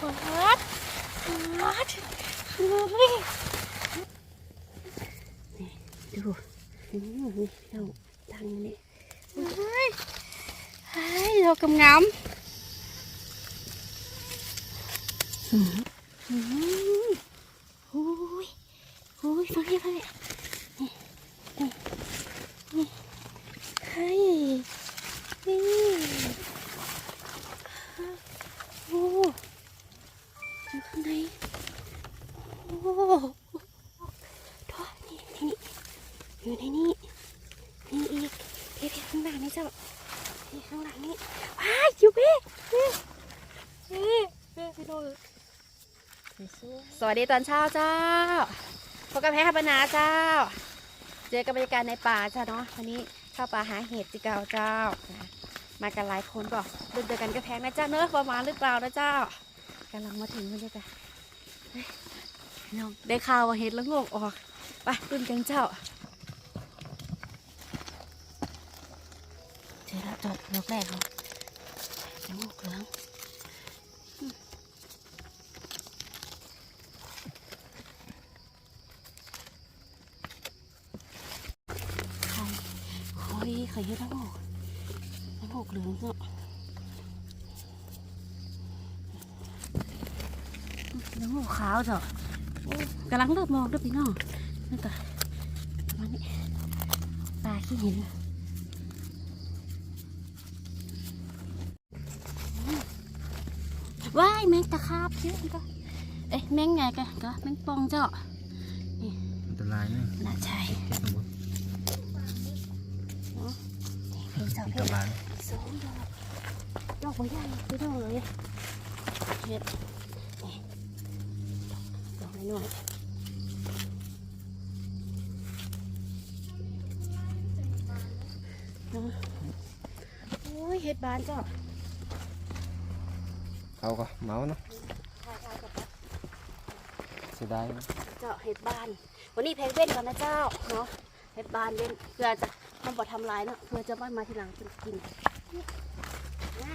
วัดวัดเลยนี่ดูอืมนี่เราตั้งนี่เฮ้ยเฮ้ยเรากำงามอืมอืมโอ้ยโอ้ยฟังนี่ฟังนี่นี่นี่นี่เฮ้ยนี่โอ้อยู่ข้างในโอ้ทอดนี่นี่อยู่ในนี้นี่อีกเพี่ข้างหลังนี่เจ้านี่ข้างหลังนี่ว้ายอยู่เพ่นี่นี่เพ่พี่โน้สวัส ดีตอนเช้าเจ้าพบกับแพ้ขับนาเจ้า เจอกับบรรยากาศในป่าจ้าเนาะวันนี้เข้าป่าหาเห็ดจิเกาเจ้า มากันหลายคนก็เดินเจอกันก็แพงนะเจ้าเนอะประมาณหรือเปล่านะเจ้ากำลังมาถึงบรรยากาศเฮ้ยน้องได้ข่าวว่าเห็ดแล้วงอกออกไปรุ่นกันเจ้าเจอแล้วจอดลอกแรกเขาจะงอกเหลืองอืมไข่โอ้ยไข่เยอะแล้วงอกแล้วงอกเหลืองเนาะน้ำหูขาวจ้ะโอ้กำลังเริ่มมองด้วยพี่น้องนี่ต่มานี่ตาขี้เห็นอืมว้ายแมงตะขาบเชื่อก็เอ๊ะแมงไงกันก็แมงปองเจ้าอันตรายนะน่าใช่ เก็บ สมุดเพลงเจ้าที่เพลกงระบาลสองดอกดอกใบใหญ่พี่น้องเลยเห็ดนี่ดอกน้อยๆโอ้ยเห็ดบานจ้ะเอาก็เมาเนาะเสียดายนะเจ้าเห็ดบาน วันนี้เพลงเว้นก่อนนะเจ้าเนาะเห็ดบานเว้นเพื่อจะ มันบ่ทำลายเนาะเพื่อจะไม่มาทีหลังกินกินน่า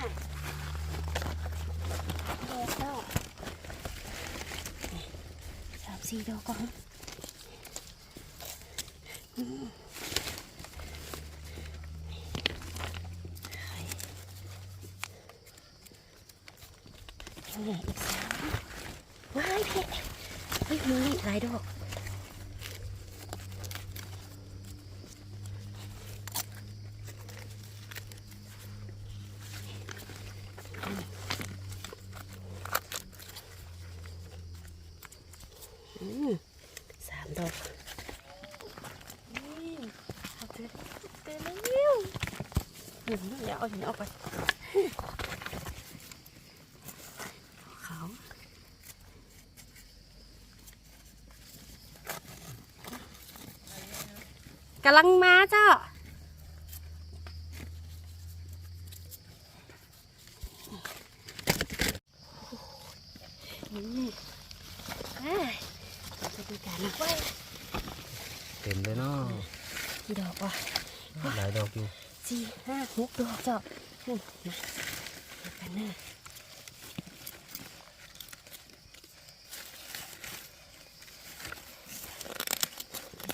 เด็ดเจ้าสามสี่ดอกก่อนนี่อีกสามว้ายเพชรเฮ้ยมีหลายดอก อืมสามดอกนี่เอาเจอเจอแล้วอืมเดี๋ยวเอาหินออกไปขาว กำลังมาเจ้า นี่เอ้ยจะดูกันนะเว้ยเต็มเลยเนาะกี่ดอกวะหลายดอกอยู่สี่ห้าหกดอกเจ้านี่มาดูกันนะ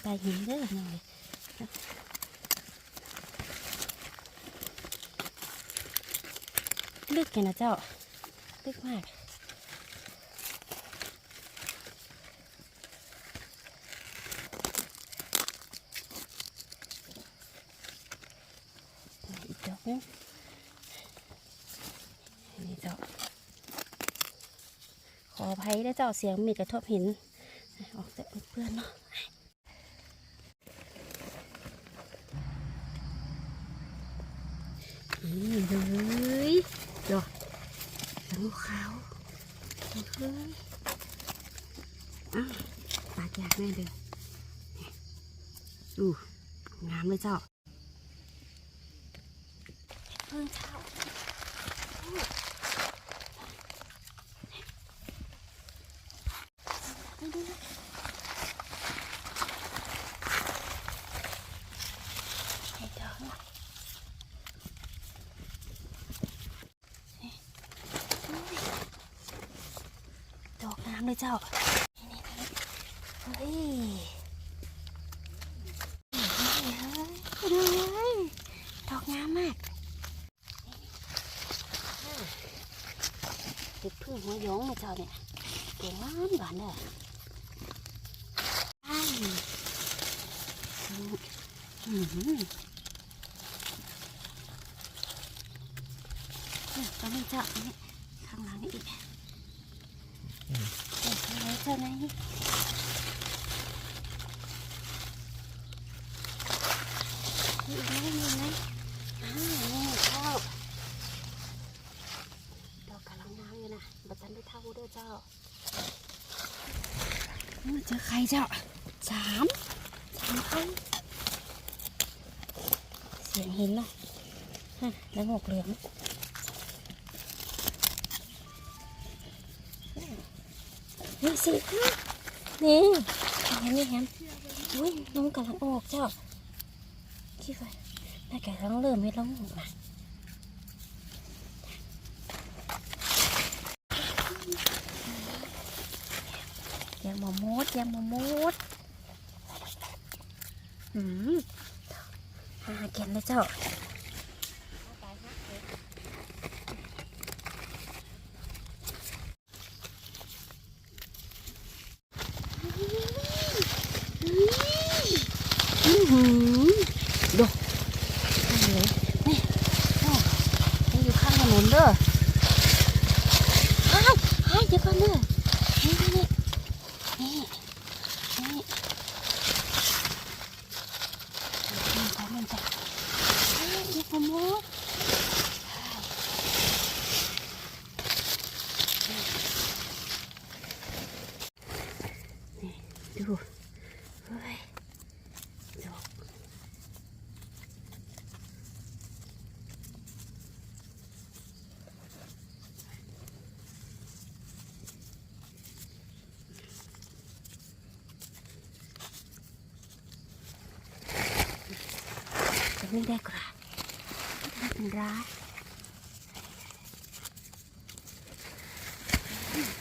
ไปหินเด้อหน่อย ลึกแค่นะเจ้า ลึกมากอีกดอกนึงนี่เจ้า ขออภัยได้เจ้าเสียงมีกระทบหิน ออกจากเพื่อนเนาะนี่เลยดอกสังขาวเฮ้ยอ้าวปากอยาก แน่เลยอู้งามเลยเจ้าเพิ่งเช้าให้ดอกหน่อยนี่อุ้ยามเลยเจ้านี่นี่เฮ้ยเฮ้ยเฮ้ยดูเลยดอกงามมากเห็ดพึ่งหัวหยองมา เจ้าเนี่ยเก่งมากหวานเด้ออ้ายอืมอืมเนี่ยตอนนี้เจ้าอันนี้ข้างหลังนี่อีกอืมเดี๋ยวเอาไว้เจ้าไหนมีอีกไหมมีอีกไหมอ้าวนี่เจ้าดอกกำลังงามอยู่นะบัตันได้เท่าเด้อเจ้ามา เจอใครเจ้าสามสามคนเสียงหินเนาะฮะแล้วหกเหลืองนี่สินี่เห็นไหมเห็นอุ้ยน้องกำลังออกเจ้าคิดว่าน่าแกต้องเริ่มไม่ร้องออกนะ อยังมมดยังมามดหืมหาเกนเลยเจ้า อือหือดูนี่นี่โอ้มันอยู่ข้างถนนเด้อไอ้ไอ้เดี๋ยวก่อนเด้อนี่นี่นี่นี่นี่มันไปมันไปไอ้เดี๋ยวผมรู้นี่ ดูเฮ้ยดอกจะไม่ได้กระไม่เป็นไร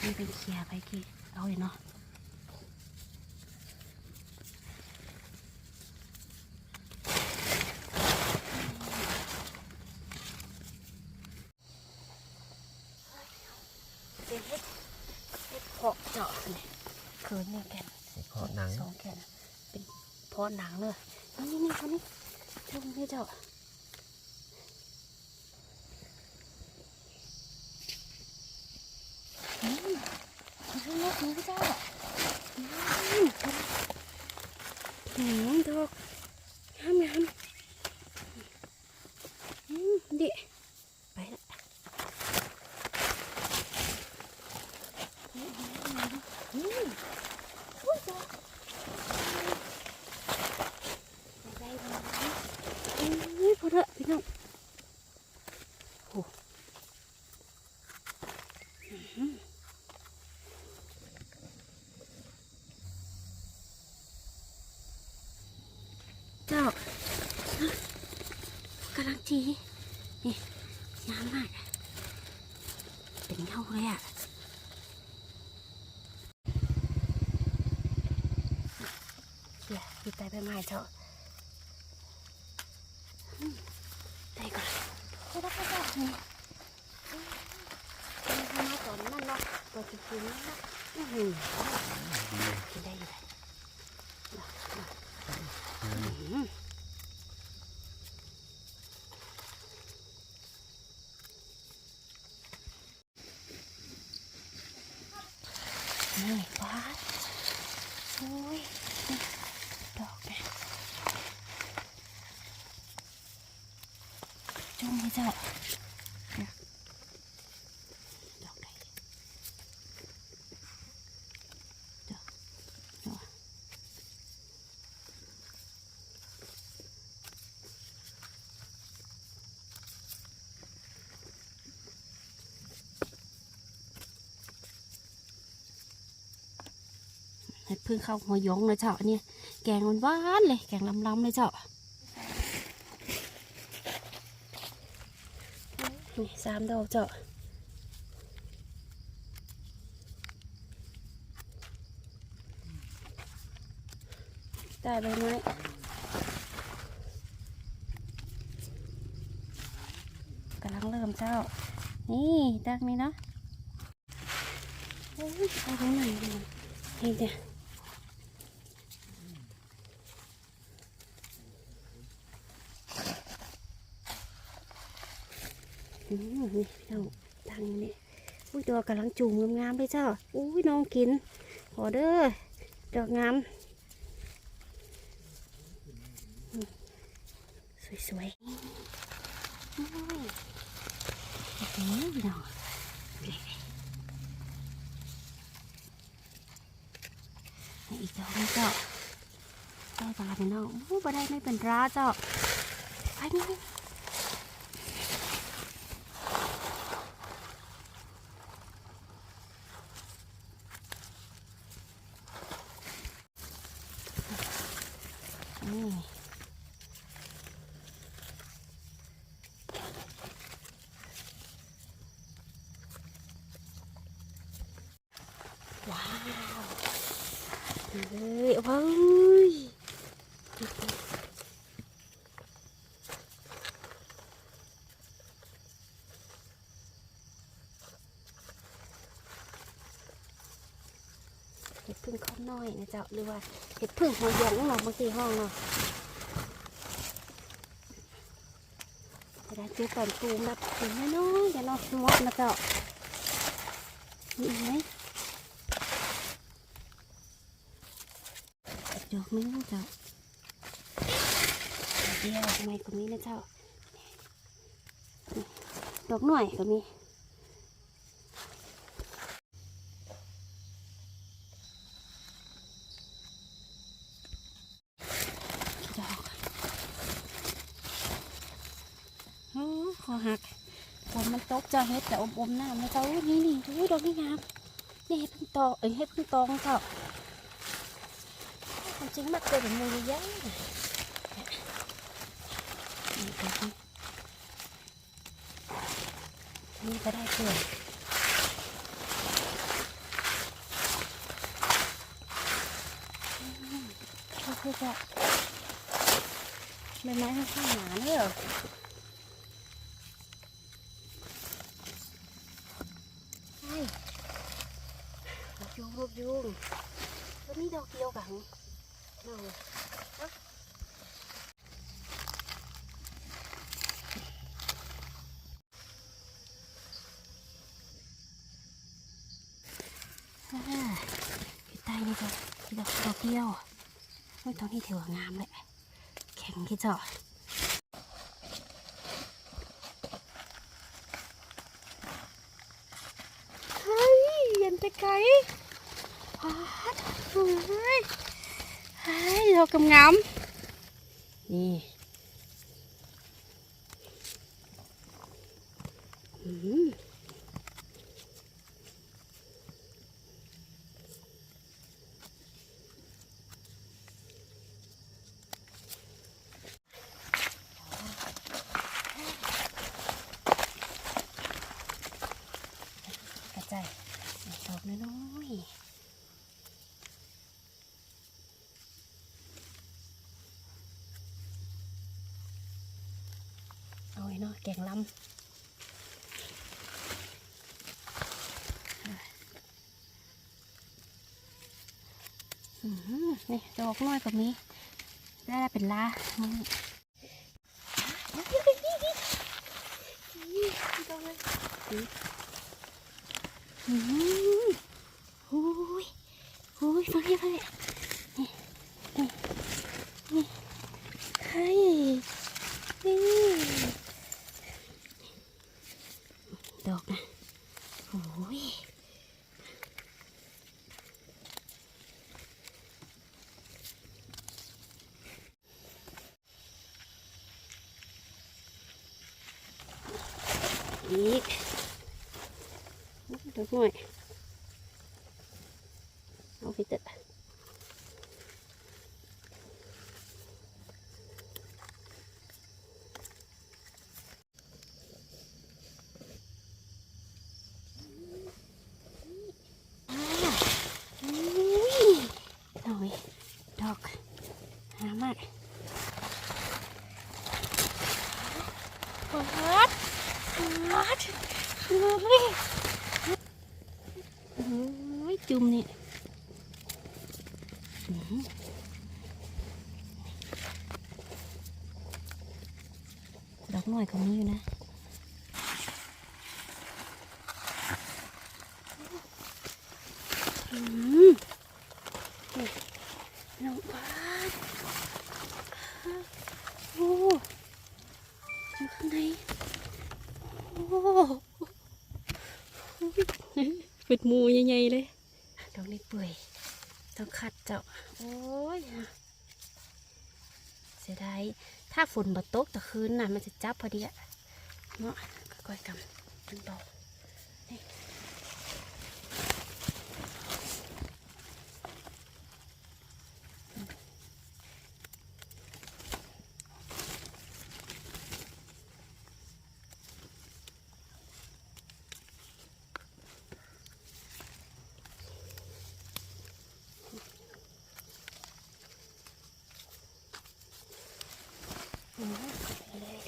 นี่เป็นเคลียร์ไปกี่เอาเลยเนาะ เป็นเห็ดเห็ดเพาะเจาะเนี่ยคืนนี่แกน เพาะหนัง สองแกนเป็น เพาะหนังเลย นี่นี่คนนี้ชมนี่เจ้าอืมมันคือเล็กนี้เจ้าอืมอืมดอกงามงามอืมดิไปละอืมอุ้ยจ้ะได้ไหมอุ้ยพอเถอะพี่น้องโอ้อื้อหือเจ้ากำลังจีนี่ยามมากอะเป็นเงาเลยอะ เขี่ยปิดใจไปใหม่เถอะอืมได้ก่อนได้แล้วก็ได้นี่ทำมาตอนนั้นเนาะตัวจริงๆนั่นนะอื้อหือกินได้อยู่เล เพิ่งเข้าหัวยงเลยเจ้าเนี่ยแกงมันหวานเลย แกงล้ำๆเลยเจ้านี่สามดอกเจ้าได้ใบไม้กำลังเริ่มเจ้า นี่ดักนี้เนาะเอาข้างไหนดีเห็นเนี่ นี่พี่น้องตังนี่อุ้ยดอกกำลังจูมงามๆเลยเจ้าอุ้ยน้องกินขอเด้อดอกงามสวยๆโอ้ยดอกอีกดอกนึงเจ้าได้ปลาเป็นน้องโอ้บ่ได้ไม่เป็นราเจ้าไปนี่ ว้าวมาเลยว้ายเห็ดพึ่งข้าวน้อยนะเจ้าหรือว่าเห็ดพึ่งหัวหยองเนาะบางทีห้องเนาะจะได้เจอก่อนตูมแบบถึงน้อยๆเดี๋ยวเนาะงดนะเจ้ามีอีกไหมดอกนึงเจ้าเดียวทำไมก็มีนะเจ้าดอกหน่อยก็มีดอกโอ้คอหักฝนมันตก เจ้าเฮ็ดแต่อมอมหน้านะเจ้านี่นี่อุ้ยดอกนี่งามนี่เฮ็ดพึ่งตองเอ้ยเฮ็ดพึ่งตองเจ้าความจริงมักเกินมือเยอะนี่ก็ได้นี่ก็ได้เกิดก็คือจะใบไม้ข้างหนาเนี่ยเหรอใช่ลูกยุงลูกยุง แล้วนี่ดอกเดียวกันดูพี่ใต้นี่จะที่ดอกดอกเดียวไม่ตอนนี้ถือว่างามเลย แข็งที่จาะเฮ้ยย็นไปไกล พาดเฮ้ย เฮ้ยดอกกำงามนี่อืมกระจายดอกน้อยๆ เอาไว้เนาะแกงลำอืม นี่ดอกน้อยกับนี้ได้เป็นลาอืมโอ้ยโอ้ยฟังนี่ฟังนี่นี่นี่นี่เฮ้ยนี่ดอกนะโอ้ยอีกดอกหน่อยเอาไปเถอะอ่าอุ้ยหน่อยดอก จุ่มนี่อื้อหือดอกห น่อยก็มีอยู่นะน้องบาสโอ้อยู่ข้างในโอ้เป็นมูใหญ่ๆเลยดอกนี้เปื่อยต้องคัดเจ้า โอ้ย สียดายถ้าฝนบ่ตกตะคืนน่ะ มันจะจับพอดีอะเนาะค่อยๆกำเป็นดอก อืมไปเลย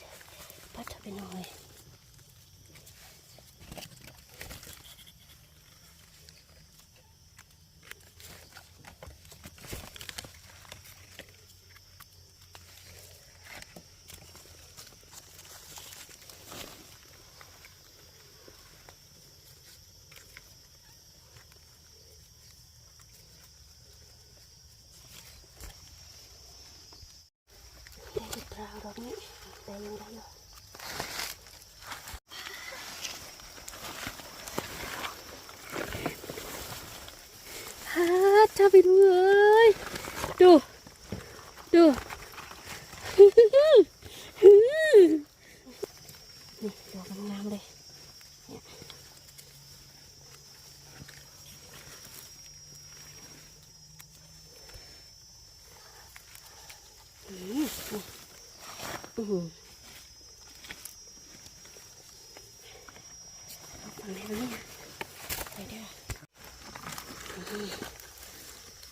พัดเธอไปหน่อยได้ หรือเปล่าดอกนี้ได้ยังได้อยู่ ฮ่าถ้าไปดูเอ้ยดู ดูนี่ดอกงามๆเลยเนี่ยอืมนี่อืมเอาฝั่งไหนวะเนี่ยไปเด้อ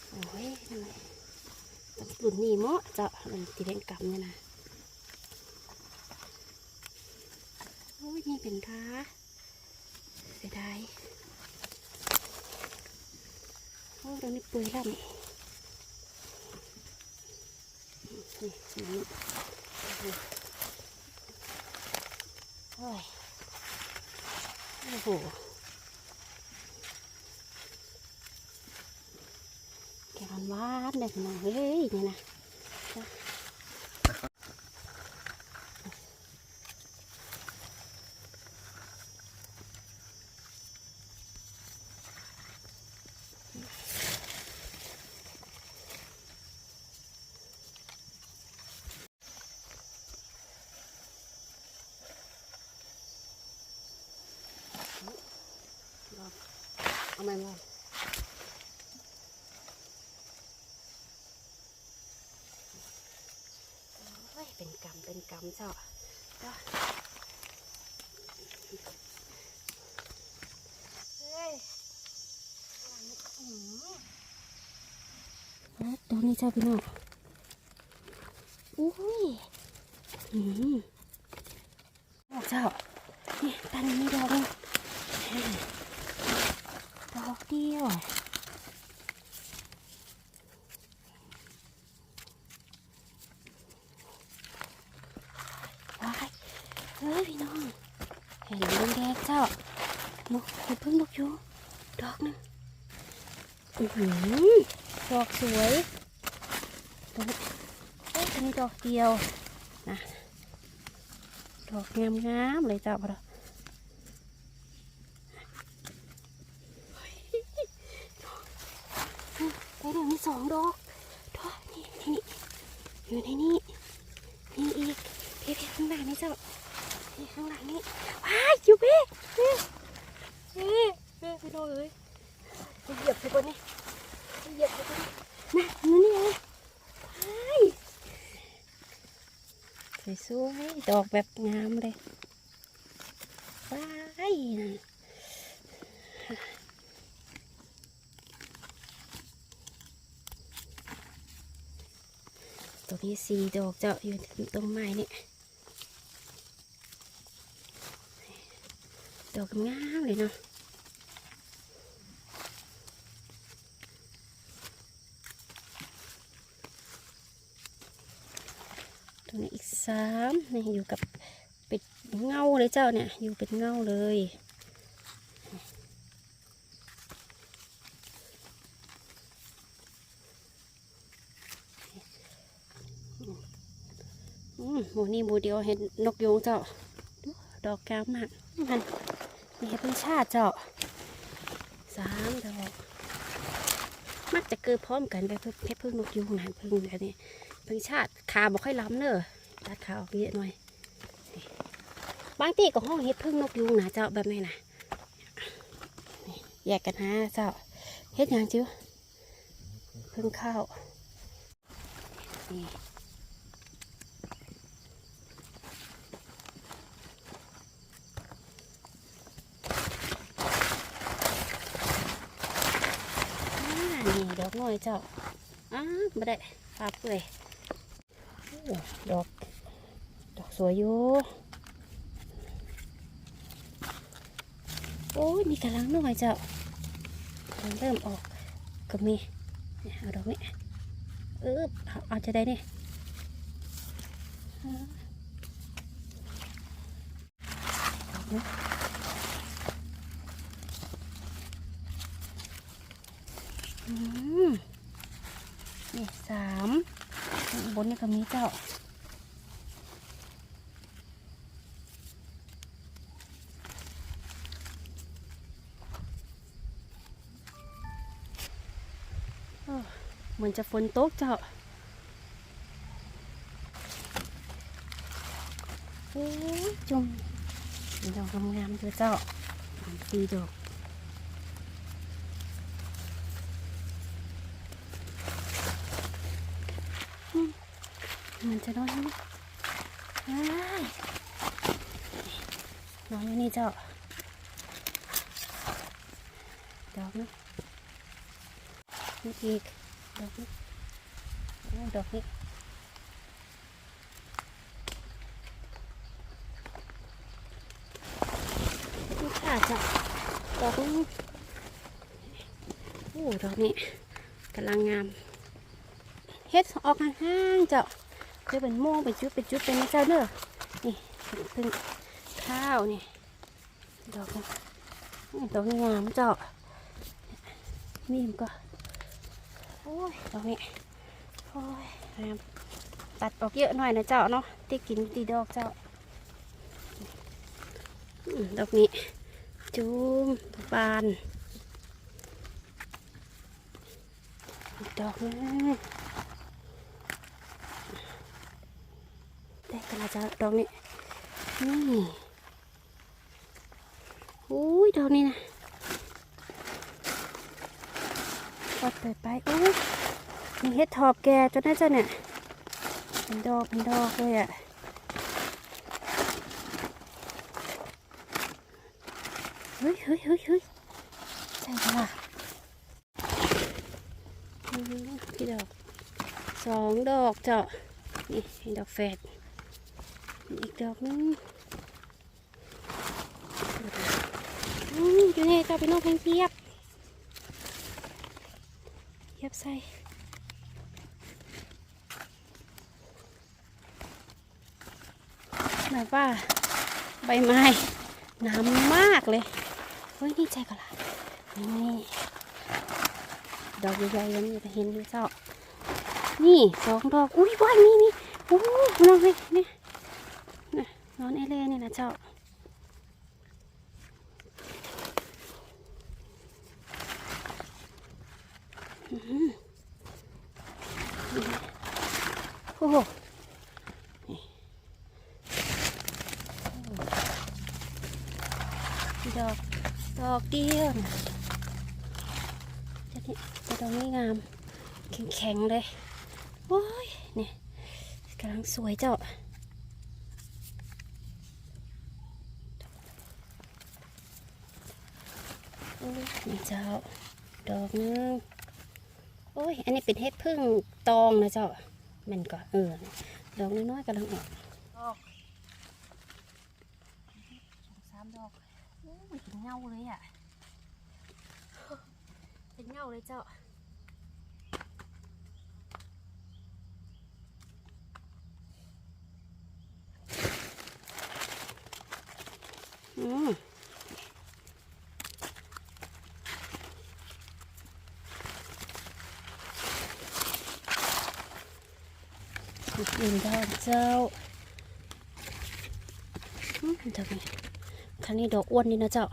โอ้ยทำไม มันหลุดหนีเมาะเจ้ามันตีเล่นกำเนี่ยนะโอ้ยนี่เป็นท้าเสียดายโอ้ตรงนี้ปื่อยแล้วนี่นี่นี่นี่โอ้ยโอ้โห แกมันหวานเลยพี่น้องเฮ้ยนี่นะเอามาเลยโอ้ย เป็นกรรมเป็นกรรมเจ้าเจ้าเฮ้ยอืมแล้วตรงนี้เจ้าพี่น้องอุ้ยอืมเจ้า นี่ตอนนี้มีดอกหนึ่งดอกเดียว ว้ายเฮ้ยพี่น้อง เห็นแดงๆเจ้ามุกเห็นเพิ่งมุกอยู่ ดอกหนึงอือ หือดอกสวยดอกเอ้ยอันนี้ดอกเดียวนะดอกงามๆเลยเจ้าพอดได้เดี๋ยวมีสองดอกดอกนี่นี่อยู่ในนี้นี่อีกเพ่ๆข้างหลังนี่เจ้านี่ข้างหลังนี่ว้ายอยู่เพ่เพ่เพ่เพ่พี่น้องเอ้ยไปเหยียบไปบนนี่ เหยียบไปบนนี่นะนี่นี่เองว้ายสวยดอกแบบงามเลยว้ายตัวนี้สี่ดอกเจ้าอยู่ตรงไม้นี่ดอกงามเลยเนาะ สามนี่อยู่กับเป็ดเงาเลยเจ้าเนี่ย อยู่เป็นเงาเลยอืมหมูนี่หมูเดียวเห็นนกยูงเจ้าดูดอกงามมากมันนี่เห็ดเป็นชาติเจ้าสามดอกมักจะเกิดพร้อมกันไปเพื่อเพชรพึ่งนกยูงนะพึ่งแบบนี้พึ่งชาติขาบอกค่อยล้ำเนอะ ตัดขาออกเยอะหน่อย บางทีก็ห้องเห็ดพึ่งนกยูงนะเจ้าแบบนี้นะแยกกันนะเจ้าเห็ดอย่างจิ้วพึ่งข้าวนี่นี่ดอกน้อยเจ้าอ้าไม่ได้ปาเลยโอ้ดอกดอก สวยอยู่โอ้ยมีกำลังน้อยเจ้าเริ่มออกก็มีเนี่ยเอาดอกนี้เออเอาจะได้เนี่ยอกนี้อืมนี่สามข้างบนนี่ก็มีเจ้า เหมือนจะฝนตกเจ้าโอ้ยจุ่มดอกงามๆด้วยเจ้าสีดอกมันจะนอนนี่อ้ายนอนอยู่นี่เจ้า ดอกนี้นี่อีก ดอกนี้โอ้ดอกนี้นี่ค่ะจ้าดอกนี้โอ้ดอกนี้กำลังงามเฮ็ดออกห่างๆเจ้าจะเป็นโม่งเป็นจุดเป็นจุดเป็นเจ้าเนอะนี่เป็นข้าวนี่ดอกนี้ดอกงามเจ้านี่มก็ อ้ยดอกนี้โอ้ยงามตัดออกเยอะหน่อยนะเจ้าเนาะที่กินตีดอกเจ้าดอกนี้ จุ่มบานดอกนึงได้กระจะดอกนี้นี่อุ้ยดอกนี้นะ วัดไปไปอุ้ยมีเห็ดถอบแก่จนได้จ้ะเนี่ยเป็นดอกเป็นดอกเลยอะเฮ้ยเฮ้ยเฮ้ยเฮ้ยใช่ปะล่ะอืมกี่ดอกสองดอกเจาะนี่ดอกแฝดอีกดอกนึงอืมอยู่นี่จะเป็นนกเพงเทียบเทียบ ใส่แบบว่าใบไม้น้ำมากเลย เฮ้ย นี่ใจก็ละนี่ดอกใหญ่ๆยังมีแต่เห็นอยู่เจ้า นี่สองดอก อุ้ยว้ายนี่นี่โอ้น้องเฮ้ยนี่นอนเอเล่นี่นะเจ้า อื้อหือโอ้โหนี่ ดอก ดอกเดียวจะนี่จะดอกนี้งาม แข็งๆเลยโอ้ยเนี่ยกำลังสวยเจ้าโอ้ยนี่เจ้า ดอกนึงโอ้ย อันนี้เป็นเห็ดพึ่งตองนะเจ้า มันก็เออ ดอกน้อยๆกำลังออกดอก tính nhau đấy ạ à? tính nhau đấy chợ ừ. tìm đâu ừ, đâu Thật này าเลยเจ้านอืมอื่นดอกเจ้าอืมเจ้านี่ครั้งนี้ดอกอ้วนนี่นะเจ้า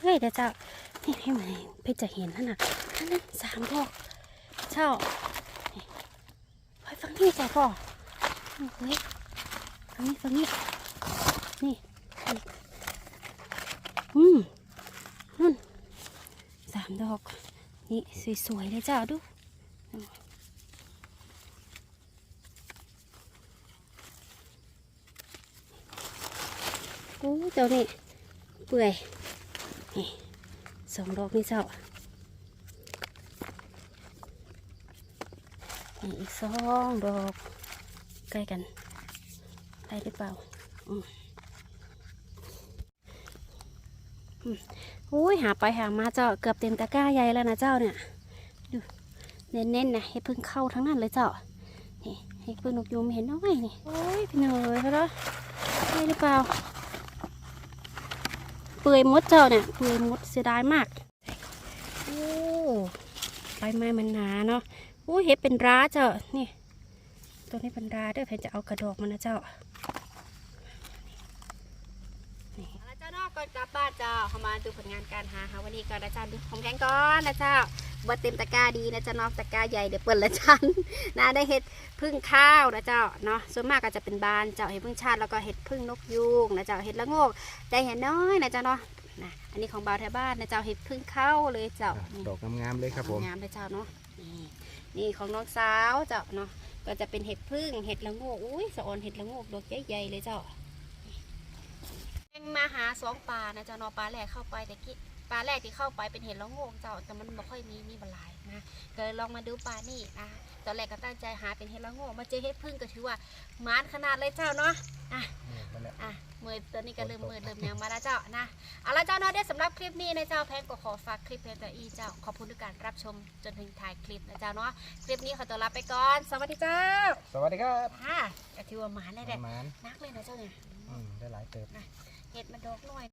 เฮ้ยเดี๋ยวเจ้านี่ให้ไหมเพื่อจะเห็นนั่นน่ะนั่นสามดอกเจ้าไปฟังนี่จ้าพ่อเฮ้ยฟังนี่ฟังนี่นี่นี่อืมนั่นสามด อก นี่สวยๆเลยจ้าดูโอ้เจ้านี่เปื่อยนี่สองดอกนี่เจ้านี่อีกสองดอกใกล้กัน ได้หรือเปล่าอืม อืมโอ้ยหาไปหามาเจ้าเกือบเต็มตะกร้าใหญ่แล้วนะเจ้าเนี่ยดูเน้นๆนะให้พึ่งเข้าทั้งนั้นเลยเจ้านี่ให้พึ่งนกยูงเห็นน้อยนี่โอ้ยพี่เหนื่อยเขาแล้วได้หรือเปล่า เปื่อยมดเจ้าเนี่ยเปื่อยมดเสียดายมากโอ้ใบไม้มันหนาเนาะโอ้ยเห็ดเป็นร้าเจ้านี่ตัวนี้เป็นร้าเด้อแพนจะเอากระดอกมันนะเจ้านี่ แล้วเจ้าเนอกก่อนกลับบ้านเจ้าเข้ามาดูผลงานการหาหาวันนี้ก่อนนะเจ้าดูของแข็งก่อนนะเจ้าบัเต็มตะกร้าดีนะเจ้านอกตะกร้าใหญ่เดี๋ยวเปิดละจันนะได้เห็ดพึ่งข้าวนะเจ้าเนาะส่วนมากก็จะเป็นบานเจ้าเห็ดพึ่งชาติแล้วก็เห็ดพึ่งนกยูงนะเจ้าเห็ดละโงกได้เห็นน้อยนะเจ้าเนาะนะอันนี้ของบ่าวแถวบ้านนะเจ้าเห็ดพึ่งเข้าเลยเจ้านี่ดอกงามๆเลยครับผมงามเลยเจ้าเนาะนี่นี่ของน้องสาวเจ้าเนาะก็จะเป็นเห็ดพึ่งเห็ดละโงกอุ้ยสะออนเห็ดละโงกดอกใหญ่ๆเลยเจ้าเอ็ งมาหาสองปลานะเจ้าเนาะปลาแรกเข้าไปแต่กี้ปลาแรกที่เข้าไปเป็นเห็ดละโงกเจ้าแต่มันไม่ค่อยมีมีบหลายนะก็เลยลองมาดูปลานี่นะตอนแรกก็ตั้งใจหาเป็นเห็ดละโงกมาเจอเห็ดพึ่งก็ถือว่าหมานขนาดเลยเจ้าเนาะอะอะมือตัวนี้ก็เริ่มมือเริ่มยังมาแล้วเจ้านะเอาละเจ้าเนาะเดี๋ยวสำหรับคลิปนี้นะเจ้าแพนก็ขอฝากคลิปเพนตัวอีเจ้าขอบคุณทุกการรับชมจนถึงท้ายคลิปนะเจ้าเนาะคลิปนี้ขอตัวลาไปก่อนสวัสดีเจ้า สวัสดีครับอะก็ถือว่าหมาได้แหละมานนักเลยนะเจ้าเนี่ยอืมได้หลายเติบ เห็ดมันดอกน้อย